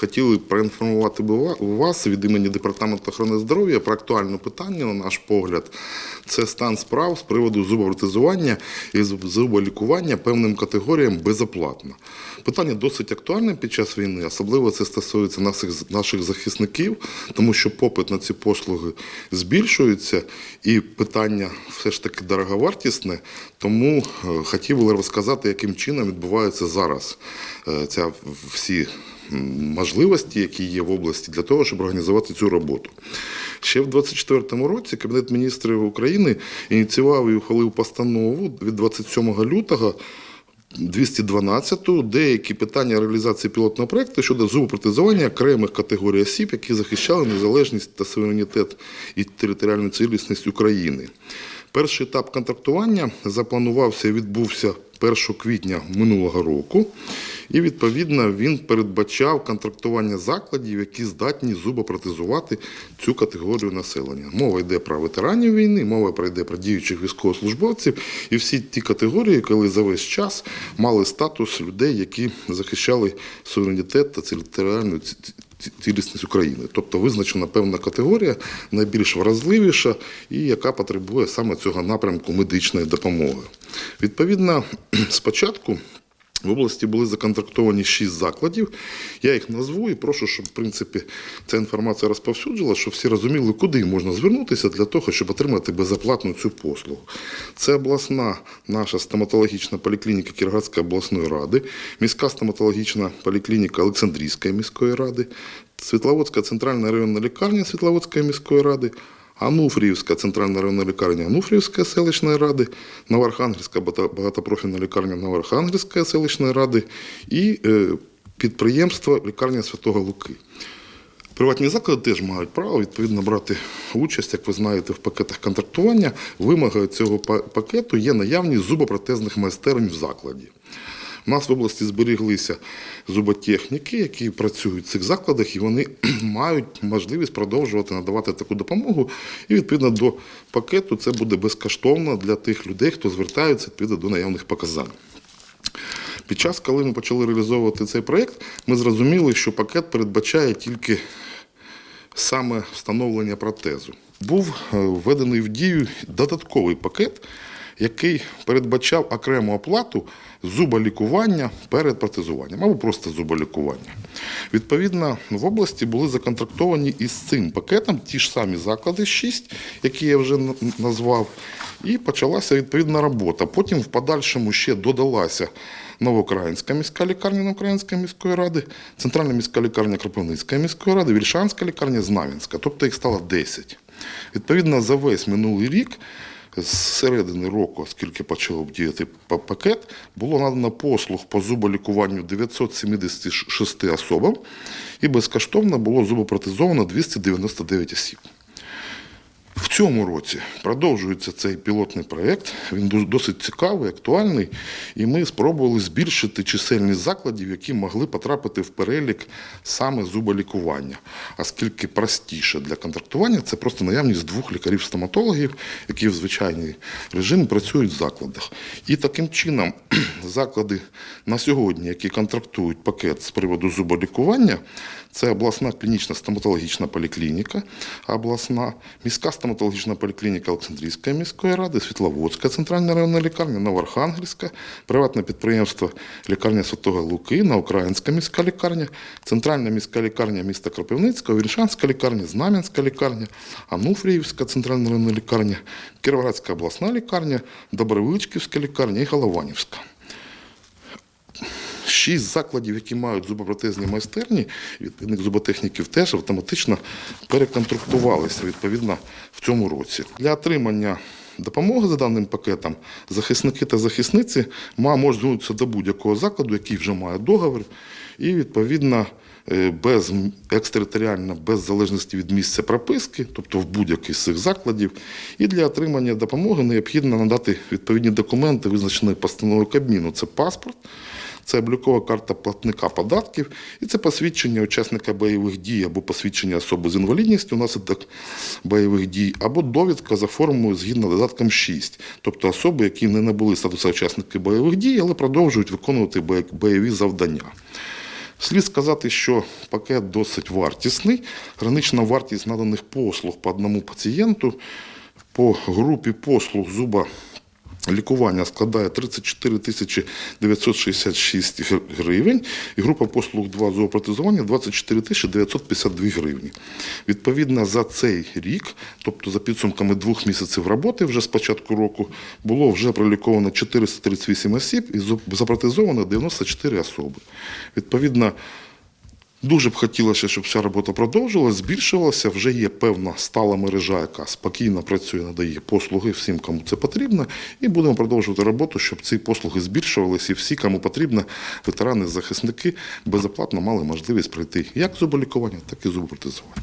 хотіли проінформувати вас від імені Департаменту охорони здоров'я про актуальне питання, на наш погляд. Це стан справ з приводу зубопротезування і зуболікування певним категоріям безоплатно. Питання досить актуальне під час війни, особливо це стосується наших, наших захисників, тому що попит на ці послуги збільшується, і питання все ж таки дороговартісне. Тому е, хотів би розказати, яким чином відбувається зараз е, ця всі можливості, які є в області, для того, щоб організувати цю роботу. Ще в 24-му році Кабінет міністрів України ініціював і ухвалив постанову від 27 лютого 212 деякі питання реалізації пілотного проекту щодо зубопротезування окремих категорій осіб, які захищали незалежність та суверенітет і територіальну цілісність України. Перший етап контрактування запланувався і відбувся 1 квітня минулого року, і відповідно він передбачав контрактування закладів, які здатні зубопротезувати цю категорію населення. Мова йде про ветеранів війни, мова пройде про діючих військовослужбовців і всі ті категорії, коли за весь час мали статус людей, які захищали суверенітет та територіальну ці- ці- цілісність України. Тобто визначена певна категорія, найбільш вразливіша і яка потребує саме цього напрямку медичної допомоги. Відповідно, спочатку в області були законтрактовані шість закладів. Я їх назву і прошу, щоб в принципі ця інформація розповсюджила, щоб всі розуміли, куди можна звернутися для того, щоб отримати безоплатну цю послугу. Це обласна наша стоматологічна поліклініка Кіровоградської обласної ради, міська стоматологічна поліклініка Олександрійської міської ради, Світловодська центральна районна лікарня Світловодської міської ради. Ануфріївська центральна районна лікарня Ануфріївської селищної ради, Новоархангельська багатопрофільна лікарня Новоархангельської селищної ради і е, підприємство лікарня Святого Луки. Приватні заклади теж мають право відповідно брати участь, як ви знаєте, в пакетах контрактування. Вимогою цього пакету є наявність зубопротезних майстерень в закладі. У нас в області зберіглися зуботехніки, які працюють в цих закладах, і вони мають можливість продовжувати надавати таку допомогу. І відповідно до пакету це буде безкоштовно для тих людей, хто звертається відповідно до наявних показань. Під час, коли ми почали реалізовувати цей проєкт, ми зрозуміли, що пакет передбачає тільки саме встановлення протезу. Був е, введений в дію додатковий пакет, який передбачав окрему оплату зуболікування перед протезуванням або просто зуболікування. Відповідно, в області були законтрактовані із цим пакетом ті ж самі заклади, 6, які я вже назвав, і почалася відповідна робота. Потім в подальшому ще додалася Новоукраїнська міська лікарня Новоукраїнської міської ради, Центральна міська лікарня Кропивницької міської ради, Вільшанська лікарня Знам'янська. Тобто їх стало 10. Відповідно, за весь минулий рік, з середини року, оскільки почав діяти пакет, було надано послуг по зуболікуванню 976 особам і безкоштовно було зубопротезовано 299 осіб. Цьому році продовжується цей пілотний проєкт. Він досить цікавий, актуальний, і ми спробували збільшити чисельність закладів, які могли потрапити в перелік саме зуболікування. Оскільки простіше для контрактування це просто наявність двох лікарів-стоматологів, які в звичайній режимі працюють в закладах. І таким чином заклади на сьогодні, які контрактують пакет з приводу зуболікування, це обласна клінічна стоматологічна поліклініка, обласна міська стоматологічна поліклініка Олександрійської міської ради, Світловодська центральна районна лікарня, Новоархангельська, приватне підприємство лікарня Святого Луки, Українська міська лікарня, центральна міська лікарня міста Кропивницького, Вільшанська лікарня, Знам'янська лікарня, Ануфріївська центральна районна лікарня, Кіровоградська обласна лікарня, Добровичківська лікарня і Голованівська. Шість закладів, які мають зубопротезні майстерні, відповідних зуботехніків теж автоматично переконтрактувалися відповідно в цьому році. Для отримання допомоги за даним пакетом захисники та захисниці можуть звернутися до будь-якого закладу, який вже має договір, і відповідно е, без екстериторіально, без залежності від місця прописки, тобто в будь-який з цих закладів. І для отримання допомоги необхідно надати відповідні документи, визначені постановою Кабміну. Це паспорт. Це облікова карта платника податків, і це посвідчення учасника бойових дій або посвідчення особи з інвалідністю внаслідок бойових дій, або довідка за формою згідно додатком 6, тобто особи, які не набули статусу учасники бойових дій, але продовжують виконувати бойові завдання. Слід сказати, що пакет досить вартісний. Гранична вартість наданих послуг по одному пацієнту по групі послуг зуба лікування складає 34 тисячі 966 гривень, і група послуг 2 зоопротезування 24 тисячі 952 гривні. Відповідно, за цей рік, тобто за підсумками двох місяців роботи, вже з початку року, було вже проліковано 438 осіб і запротезовано 94 особи. Відповідно, Дуже б хотілося, щоб ця робота продовжилася, збільшувалася. Вже є певна стала мережа, яка спокійно працює, надає послуги всім, кому це потрібно. І будемо продовжувати роботу, щоб ці послуги збільшувалися, і всі, кому потрібно, ветерани, захисники безоплатно мали можливість пройти як зуболікування, так і зубопротезування.